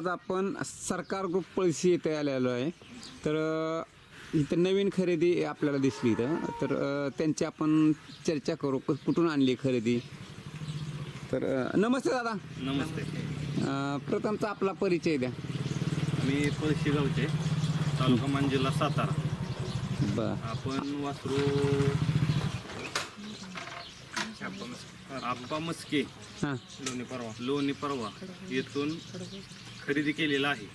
आज आपण सरकार ग्रुप पळशी येथे आलेलो आहे. तर इथं नवीन खरेदी आपल्याला दिसली इथं. तर त्यांची आपण चर्चा करू. कुठून आणली खरेदी? तर नमस्ते दादा. नमस्ते. प्रथमचा आपला परिचय द्या. मी पळशी गावचे तालुका मान जिल्हा सातारा. बर. आपण वासरू आप्पा मस्के. हां. लोणी परवा. लोणी परवा. येथून खरेदी केलेला आहे.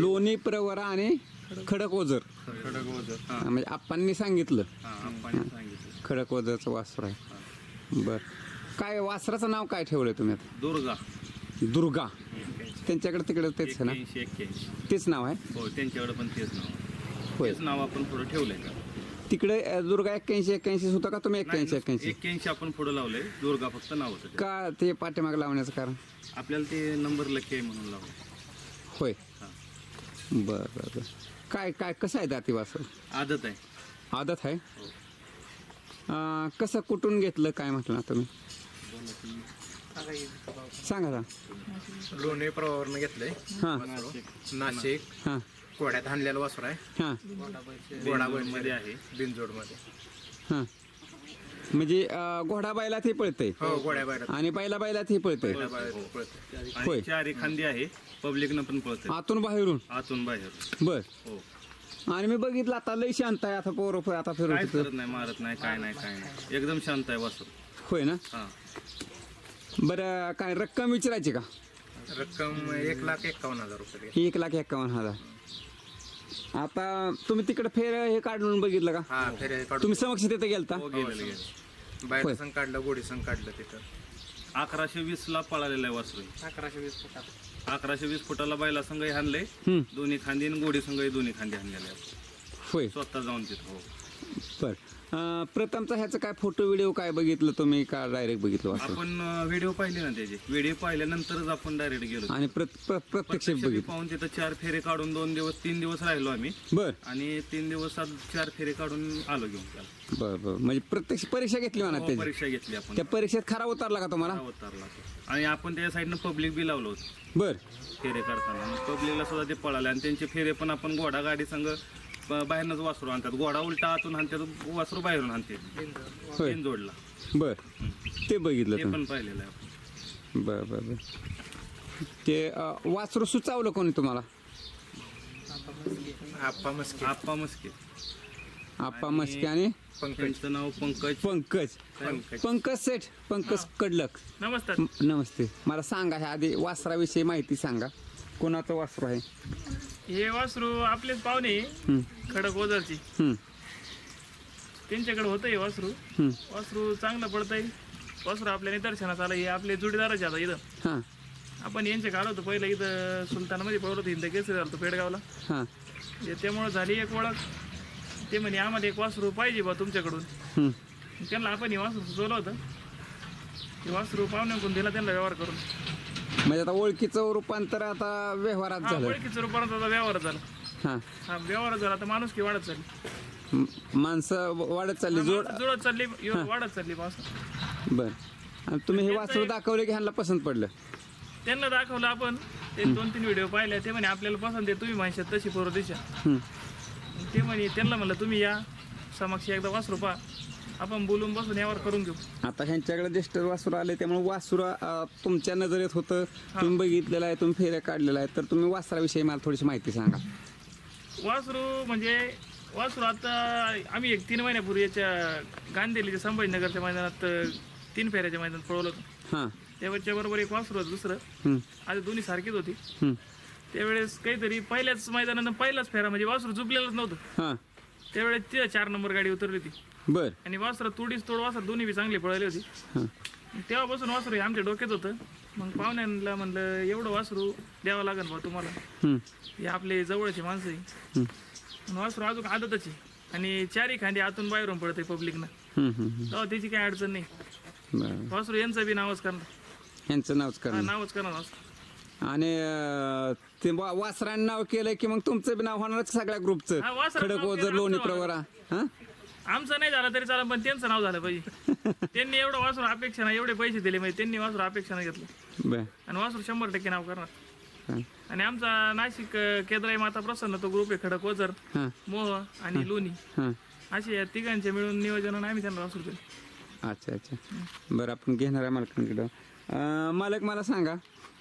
लोणी प्रवरा आणि खडक ओझर. खडक हां. म्हणजे आप्पांनी सांगितलं. आप्पाने सांगितलं. खडक ओझरचं वासर आहे. बर. काय वासराचं नाव काय ठेवलंय तुम्ही आता? दुर्गा. दुर्गा. त्यांच्याकडे तिकडे तेच आहे ना? एक्क्याऐंशी एक्क्याऐंशी. तेच नाव आहे? हो त्यांच्याकडे पण तेच नाव आहे. होय. तेच नाव आपण पुढं ठेवलंय का? तिकडे अ, दुर्गा एक्क्याऐंशी एक्क्याऐंशी होता का तुम्ही एक्क्याऐंशी एक्क्याऐंशी? एक्क्याऐंशी आपण पुढं लावलंय. दुर्गा फक्त नाव. का ते पाठीमाग लावण्याचं कारण? आपल्याला ते नंबर लकी आहे म्हणून लावलं होय. बरं बरं बरं. काय काय कसं आहे दाती वासर? आदत आहे. आदत आहे? हो. अ, कसं कुठून घेतलं काय म्हटलं ना तुम्ही? सांगा ना. लोणी प्रवावरनं घेतलंय. हां. नाशिक. हां. कोड्यात हाणलेलं वासर आहे. हां. मध्ये आहे बिनजोडमध्ये हां. म्हणजे अ, घोडा बैलात हे पळतंय? हो गोड्या बाहेर आणि बैला बैलात हे पळतंय. होय. चारी खांदी आहे पब्लिकनं पण पळते आतून बाहेरून? आतून बाहेर बर. हो. आणि मी बघितलं आता लय शांत आहे आता पोरं पोरं आता काय फिरवत करत नाही मारत नाही काय नाही काय नाही. एकदम शांत आहे वासर. होय ना? हा. बरं काय रक्कम विचारायची का? रक्कम एक लाख एक्कावन्न हजार रुपये. एक लाख एक्कावन्न हजार. आता तुम्ही तिकडे फेर हे काढून बघितलं का? हा फेरे काढून तुम्ही समक्ष तिथे गेलता? हो गेलेलं गेलं. बाहेर. संघ काढलं गोडी संघ काढलं तिथं. अकराशे वीस ला पळालेला आहे वासरू. अकराशे वीस फुटात अकराशे वीस फुटाला बैला संघ हाणले. हम्म, दोन्ही खांदी आणि गोडी संघ दोन्ही खांदी हाणलेले आहेत. होय. स्वतः जाऊन तिथं हो. बर. अं, प्रथमचा ह्याचं काय फोटो व्हिडिओ काय बघितलं तुम्ही? का डायरेक्ट बघितलं असं? आपण व्हिडिओ पाहिले ना त्याचे. व्हिडिओ पाहिल्यानंतरच आपण डायरेक्ट गेलो. आणि प्र- प्र- प्रत्यक्ष प्रत्यक्ष बघितलं. पाहून तिथं चार फेरे काढून दोन दिवस तीन दिवस राहिलो आम्ही. बर. आणि तीन दिवसात चार फेरे काढून आलो घेऊन त्याला. बर बर. म्हणजे प्रत्यक्ष परीक्षा घेतली म्हणा हो, त्याची? परीक्षा घेतली आपण. त्या परीक्षेत खरा उतरला का तुम्हाला? उतरला तो. आणि आपण त्या साईडनं पब्लिक बी लावलं होतं. बर. फेरे करताना पब्लिकला सुद्धा ते पळाले. आणि त्यांचे फेरे पण आपण घोडा गाडी संग बाहेरनंच वासरू आणतात. घोडा उलटा आतून आणतात वासरू बाहेरून आणते होय. तीन जोडला. बर. ते बघितलं ते तुम्ही. पण पाहिलेलं आहे आपण. बर बर बर. ते अं, वासरू सुचावलं कोणी तुम्हाला? आप्पा मस्के. आप्पा मस्के. आप्पा आणि- मस्के आणि पंकज. त्यांचं नाव पंकज. पंकज. पंकज. पंकज सेठ. पंकज कडलक. नमस्कार. म- नमस्ते. मला सांगा ह्या आधी वासराविषयी माहिती सांगा. कोणाचं वासरू आहे? हे वासरू आपलेच पाहुणे हं, खडक ओझरची. हं, त्यांच्याकडे होतं हे वासरू. हं. वासरू चांगलं पडतंय. वासरू आपल्या निदर्शनात आलं हे आपले जोडीदाराचे आता इथं. हां. आपण यांचे काढ होतो. पहिलं इथं सुलतानामध्ये पळत होतो. हिंद केसरी झालं होतं पेडगावला. हां. हे त्यामुळं झाली एक ओळख. ते म्हणे आम्हाला एक वासरू पाहिजे बा तुमच्याकडून. हं. त्यांना आपण हे वासरू सुचवलं होतं. ते वासरू पाहुण्याकडून दिला त्यांना व्यवहार करून. म्हणजे आता ओळखीचं रूपांतर आता व्यवहारात हा झालं. ओळखीचं रूपानं त्याचा व्यवहार झाला. हां. हा व्यवहार झाला. तर माणूस की वाढत चालली? म- माणसं वाढत चालली जोड माणसं जुळत चालली वाढत चालली असं. बर. आणि तुम्ही हे वासरू दाखवले की ह्यांना पसंत पडलं? त्यांना दाखवलं आपण. ते दोन तीन व्हिडिओ पाहिले. ते म्हणे आपल्याला पसंत आहे तुम्ही म्हणशात तशी पोरं दिशा. ते म्हणे त्यांना म्हणलं तुम्ही या. समक्ष एकदा वासरू पहा. आपण बोलून बसून यावर करून घेऊ. आता ह्यांच्याकडे ज्येष्ठ वासुर आले त्यामुळे वासुर अं, तुमच्या नजरेत होतं. तुम्ही बघितलेलं आहे तुम्ही फेऱ्या काढलेला आहे. तर तुम्ही वासराविषयी मला थोडीशी माहिती सांगा. वासरू म्हणजे वासरू आता आम्ही एक तीन महिन्यापूर्वी याच्या गांधीलीच्या संभाजीनगरच्या मैदानात अं, तीन फेऱ्याच्या मैदानात पळवलं होतं. हां. त्याच्या बरोबर एक वासरू होतं दुसरं. हं, आधी दोन्ही सारखीच होती. हं. त्यावेळेस काहीतरी पहिल्याच मैदानानं पहिलाच फेरा म्हणजे वासरू झुपलेलंच नव्हतं. हां. त्यावेळेस तिथं चार नंबर गाडी उतरली होती. बर. आणि वासरं तुडीस तोड वासर दोन्ही बी चांगली पळाली होती. तेव्हापासून वासरू हे आमच्या डोक्यात होतं. मग पाहुण्यांना म्हणलं एवढं वासरू द्यावं लागेल बा तुम्हाला. हं, आपले जवळचे माणसं आहे. आणि वासरू अजून आदतच आहे. आणि चारी खांदी आतून बाहेरून पडते पब्लिकनं. तेव्हा त्याची काही अडचण नाही. वासरू यांचं बी नावच करणार. ह्यांचं नावच हा, करा नावच करणार वासरू. आणि अं, ते वा- वासरानं नाव केलंय की मग तुमचं बी नाव होणारच सगळ्या ग्रुपचं? हा, वासरानं खडक नाव ओझर केलं, लोणी आमचं प्रवरा. हां? आमचं नाही झालं तरी चालेल पण त्यांचं नाव झालं पाहिजे. त्यांनी एवढं वासरू अपेक्षा नाही एवढे पैसे दिले म्हणजे त्यांनी वासरू अपेक्षा नाही घेतलं. बर. आणि वासरू शंभर टक्के नाव करणार. आणि आमचा नाशिक अं, केद्राई माता प्रसन्न तो ग्रुप आहे खडक वजर हां. मोह आणि लोणी. हां. असे या तिघांचे मिळून नियोजन आम्ही त्यांना वासरू दिलं अच्छा अच्छा. बरं आपण घेणार आहे मालकांकडं. अं, मालक मला सांगा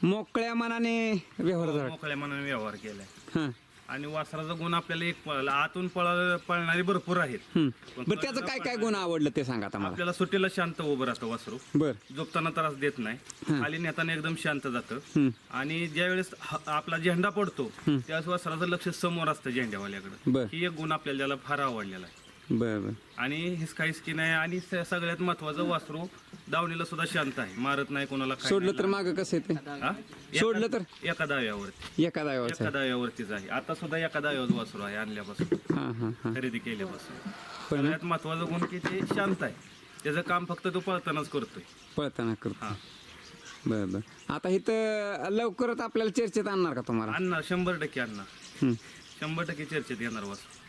मोकळ्या मनाने व्यवहार झाला. मोकळ्या मनाने व्यवहार केलाय. हां. आणि वासराचा गुण आपल्याला एक पळाला आतून पळ पळणारी भरपूर आहेत. हं. बरं त्याचं काय काय गुण आवडलं ते सांगा आता मला. आपल्याला सुट्टीला शांत उभं राहतं वासरू. बरं. झोपताना त्रास देत नाही. खाली नेताना एकदम शांत जातं. हं. आणि ज्यावेळेस ह- आपला झेंडा पडतो त्यावेळेस वासराचं लक्ष समोर असतं झेंड्यावाल्याकडे. बर. ही एक गुण आपल्याला त्याला फार आवडलेला आहे. बरं. बरं आणि हिसका हिसकी नाही आणि स- सगळ्यात महत्वाचं वासरू दावणीला सुद्धा शांत आहे. मारत नाही कोणाला काय सोडलं तर मागं कसं येते. हा? सोडलं तर? एका- एका दाव्यावरती. एका दाव्याचं एका दाव्यावरतीच आहे. आता सुद्धा एका दाव्यावर वासरू आहे आणल्यापासून. हां हां हां. खरेदी केल्यापासून. पण सगळ्यात महत्वाचं गुण की ते शांत आहे. त्याचं काम फक्त तो पळतानाच करतोय. पळताना करतो हा. बरं बरं. आता इथं लवकरच आपल्याला चर्चेत आणणार का तुम्हाला? आणणार. शंभर टक्के आणणार. हं. शंभर टक्के चर्चेत येणार वासरू.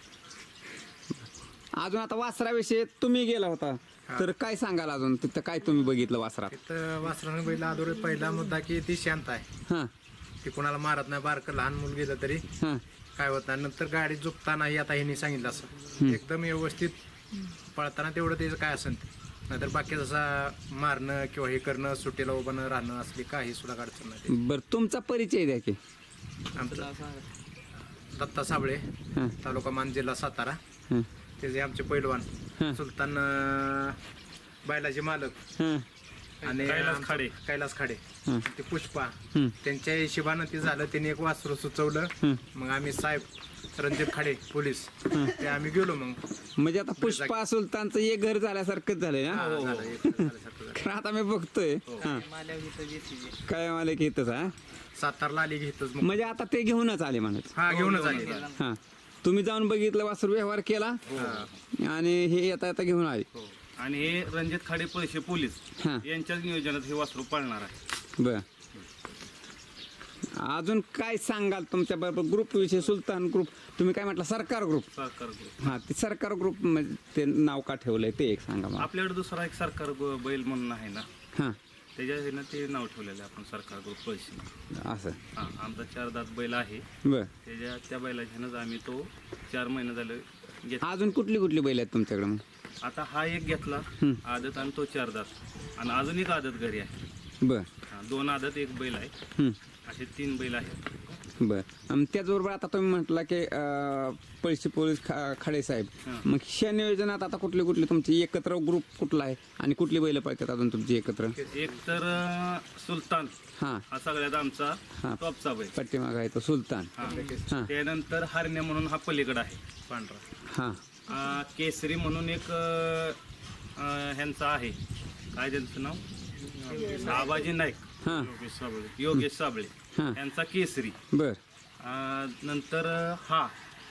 अजून आता वासराविषयी तुम्ही गेला होता. तर काय सांगाल अजून? तिथं काय तुम्ही बघितलं वासरात? तिथं वासरानं बैल आदोर पहिला मुद्दा की ती शांत आहे. हां. ती कोणाला मारत नाही बारकं लहान मुल गेलं तरी. हां. काय होत नाही. नंतर गाडी झोपतानाही आता ह्यांनी सांगितलं असं. एकदम व्यवस्थित पळताना तेवढं त्याचं काय असेल. ते. नाहीतर बाकी जसा मारणं किंवा हे करणं सुट्टीला उभं न राहणं असली काही सुद्धा अडचण नाही ते. बरं तुमचा परिचय द्या की. आमचं दत्ता साबळे हां. तालुका मान जिल्हा सातारा. हां. त्याचे आमचे पैलवान हां. सुलतान बैलाचे मालक हां. आणि कैलास खाडे. कैलास खाडे. हं. ते पुष्पा. हं. त्यांच्या हिशोबानं ते झालं त्यांनी एक वासरू सुचवलं. हं. मग आम्ही साहेब रणजित खाडे पोलीस. ते आम्ही गेलो मग. म्हणजे आता पुष्पा सुलतानचं एक घर झाल्यासारखंच झालंय ना हा, झालं, एक झाल्यासारखं झालं. कारण आता मी बघतोय. हां. काय मला की इथंच हा? सातारला आली घेतच मग. म्हणजे आता ते घेऊनच आले म्हणत. हा घेऊनच आली. हां. तुम्ही जाऊन बघितलं वासरू व्यवहार केला. आणि हे येता येता घेऊन आले. आणि हे रणजित खाडे पैसे पोलीस हां. यांच्याच नियोजनात हे वासरू पाळणार आहे. बर. अजून काय सांगाल तुमच्या बरोबर? ग्रुप विषयी सुलतान ग्रुप तुम्ही काय म्हटलं? सरकार ग्रुप सरकार ग्रुप हा ते सरकार ग्रुप म्हणजे ते नाव का ठेवलंय? ते एक सांगा मला. आपल्याकडे दुसरा एक सरकार ग- बैल म्हणून आहे ना. हां. त्याच्या ह्यानं ते नाव ठेवलेलं आहे आपण सरकार ग्रुप पैसे. असं. हा आमचा चार दात बैल आहे. बर. त्याच्या त्या बैलाच्या ह्यानंच आम्ही तो चार महिने झालं घेत अजून कुठली कुठली बैल आहेत तुमच्याकडे मग? आता हा एक घेतला आदत आणि तो चार दात. आणि अजून एक आदत घरी आहे. बर. हा, दोन आदत एक बैल आहे. हं. असे तीन बैल आहेत. बर. आणि त्याचबरोबर आता तुम्ही म्हटला की अं, पळशी पोलीस खा खाडे साहेब. मग ह्या नियोजनात आता कुठली कुठली तुमची एकत्र ग्रुप कुठला आहे? आणि कुठली बैल पळतात अजून तुमची एकत्र? एक तर अं, सुलतान. हां. हा सगळ्यात आमचा हा. टॉपचा बैल. पाठीमाग आहे तो सुलतान. हा. हां. त्यानंतर हरण्या म्हणून हा पलीकडे आहे पांढरा. हां. अं, केसरी म्हणून एक अं, अं, ह्यांचा आहे. काय त्यांचं नाव? आबाजी नाईक. हां. योगेश साबळे. हां. यांचा केसरी. बर. अं, नंतर हा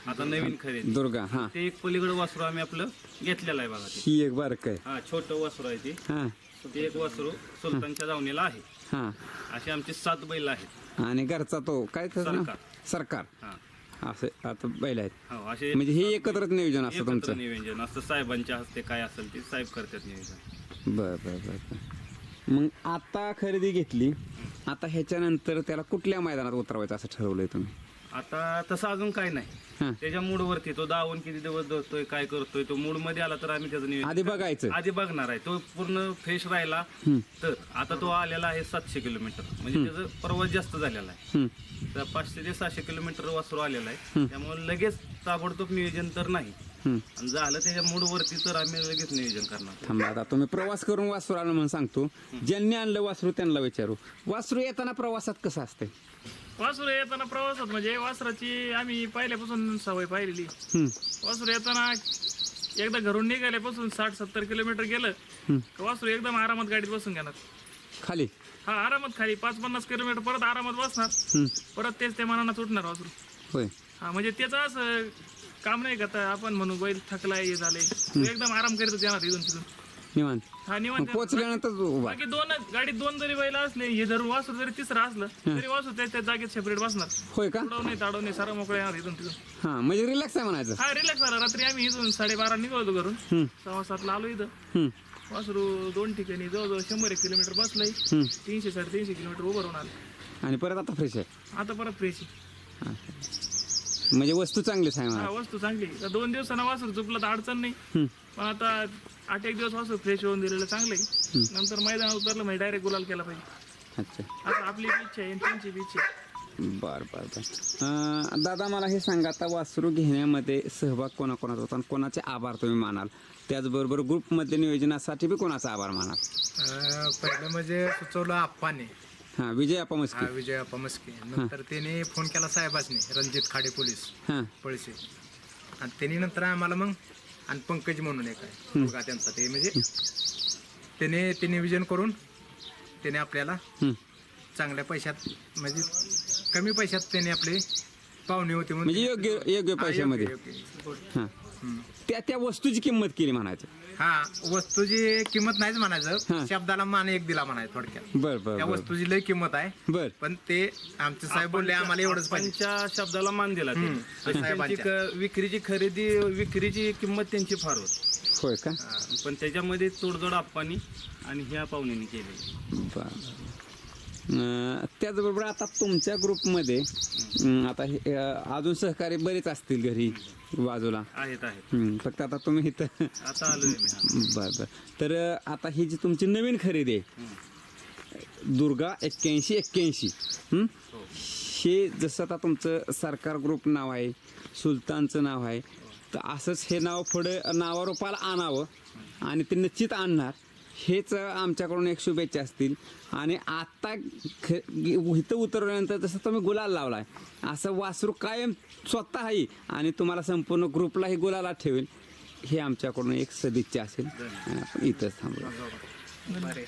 आता नवीन खरेदी. दुर्गा हां. ते एक पलीकडे वासरू आम्ही आपलं घेतलेलं आहे बघा ते. ही एक बारक आहे. हा छोटं वासरू आहे ते. हां. ते एक वासरू सुलतानच्या दावणीला आहे. हां. असे आमचे सात बैल आहेत. आणि घरचा तो काय त्याचं नाव? सरकार. हा. असे आता बैल आहेत. हो असे म्हणजे हे एकत्रच नियोजन असतं एकत्र तुमचं? नियोजन असतं. साहेबांच्या हस्ते काय असेल ते साहेब करतात नियोजन. बर बर बर बर. मग आता खरेदी घेतली. आता ह्याच्यानंतर त्याला कुठल्या मैदानात उतरवायचं असं ठरवलंय तुम्ही? आता तसं अजून काय नाही. त्याच्या मूडवरती तो दावून किती दिवस धरतोय काय करतोय तो मूडमध्ये आला तर आम्ही त्याचं नियोजन आधी बघायचं. आधी बघणार आहे. तो पूर्ण फ्रेश राहिला. तर आता तो आलेला आहे सातशे किलोमीटर. म्हणजे त्याचं प्रवास जास्त झालेला आहे. तर पाचशे ते सहाशे किलोमीटर वासरू आलेला आहे. त्यामुळे लगेच ताबडतोब नियोजन तर नाही. आणि झालं त्याच्या मूडवरती तर आम्ही लगेच नियोजन करणार. थांबा आता तुम्ही प्रवास करून वासरू आलं म्हणून सांगतो. ज्यांनी आणलं वासरू त्यांना विचारू. वासरू येताना प्रवासात कसं असतंय? वासरू येताना प्रवासात म्हणजे वासराची आम्ही पहिल्यापासून सवय पाहिलेली. हं. वासरू येताना एकदा घरून निघाल्यापासून साठ सत्तर किलोमीटर गेलं का वासरू एकदम आरामात गाडीत बसून घेणार. खाली? हा आरामात खाली. पाच पन्नास किलोमीटर परत आरामात बसणार. हं. परत तेच त्या मनानं सुटणार वासरू. होय. हा म्हणजे त्याचं असं काम नाही करता आपण म्हणू बैल थकलाय हे झालंय. तो एकदम आराम करीतच येणार इथून तिथून. निवांत. हा मग निवांत पोचल्यानंतर उभा. बाकी दोन गाडीत दोन जरी बैल असले हे धरून वासरू जरी तिसरं असलं तरी वासरू त्या त्या जागेत सेपरेट बसणार. होय का? ताडव नाही सारा मोकळा येणार इथून तिथून. हां म्हणजे रिलॅक्स आहे म्हणायचं. हा रिलॅक्स झाला. रात्री आम्ही इथून साडेबारा निघालो घरून. हं. सव्वा सातला आलो इथं. वासरू दोन ठिकाणी जवळजवळ शंभर एक किलोमीटर बसलंय. हं. तीनशे साडेतीनशे किलोमीटर उभं राहून आलं. आणि परत आता फ्रेश आहे. आता परत फ्रेश म्हणजे वस्तू चांगलीच आहे हा मला वस्तू चांगली. तर दोन दिवसांना वासरू चुकलं तर अडचण नाही. पण आता आठ एक दिवस वासरू फ्रेश होऊन दिलेलं चांगलं आहे. नंतर मैदानात उतरलं म्हणजे डायरेक्ट गुलाल केला पाहिजे. अच्छा. आता आपली बी इच्छा आहे आणि त्यांची बी इच्छा आहे. बर बर बर. अं, दादा मला हे सांगा आता वासरू घेण्यामध्ये सहभाग कोणाकोणाचा होता आणि कोणाचे आभार तुम्ही मानाल? त्याचबरोबर ग्रुपमध्ये नियोजनासाठी बी कोणाचा आभार मानाल? अं, पहिलं म्हणजे सुचवलं आप्पाने. हां विजय आपा मस्की हा विजय आप्पा मस्के नंतर त्याने फोन केला साहेबासने रणजित खाडे पोलीस हां. पळसे. आणि त्यांनी नंतर आम्हाला मग आणि पंकज म्हणून एक आहे मुलगा त्यांचा ते म्हणजे त्याने ते नियोजन करून त्याने आपल्याला. चांगल्या पैशात म्हणजे कमी पैशात त्याने आपले पाहुणे होते म्हणून म्हणजे योग्य योग्य हा, योग्य, पैशामध्ये. योग्य. हं. त्या त्या वस्तूची किंमत केली म्हणायचं. हा वस्तूची किंमत नाहीच हा. म्हणायचं शब्दाला मान एक दिला म्हणायचं थोडक्यात. बर बर त्या बर. वस्तूची लय किंमत आहे. बर. पण ते आमचे साहेब बोलले आम्हाला एवढंच पाहिजे. त्यांच्या शब्दाला मान दिला त्यांनी. हम्म. आणि त्यांची साहेबांच्या. क- विक्रीची खरेदी विक्रीची किंमत त्यांची फार होती. होय का? पण त्याच्यामध्ये तोडजोड आप्पानी आणि ह्या पाहुण्यांनी केली. बर. त्याचबरोबर आता तुमच्या ग्रुपमध्ये आता हे, अजून सहकारी बरेच असतील घरी बाजूला. आहेत आहेत. फक्त आता तुम्ही इथं. आता आलोय मी हा. बर बर. तर आता ही जी तुमची नवीन खरेदी आहे दुर्गा एक्क्याऐंशी एक्क्याऐंशी हं? हे जसं आता तुमचं सरकार ग्रुप नाव आहे सुलतानचं नाव आहे तर असंच हे नाव पुढे नावारूपाला आणावं आणि ते निश्चित आणणार. हेच आमच्याकडून एक शुभेच्छा असतील. आणि आता ख इथं उतरवल्यानंतर जसं तुम्ही गुलाल लावलाय असं वासरू कायम स्वतः आहे आणि तुम्हाला संपूर्ण ग्रुपलाही गुलाला ठेवेल. हे आमच्याकडून एक सदिच्छा असेल. आपण इथंच थांबू बरे.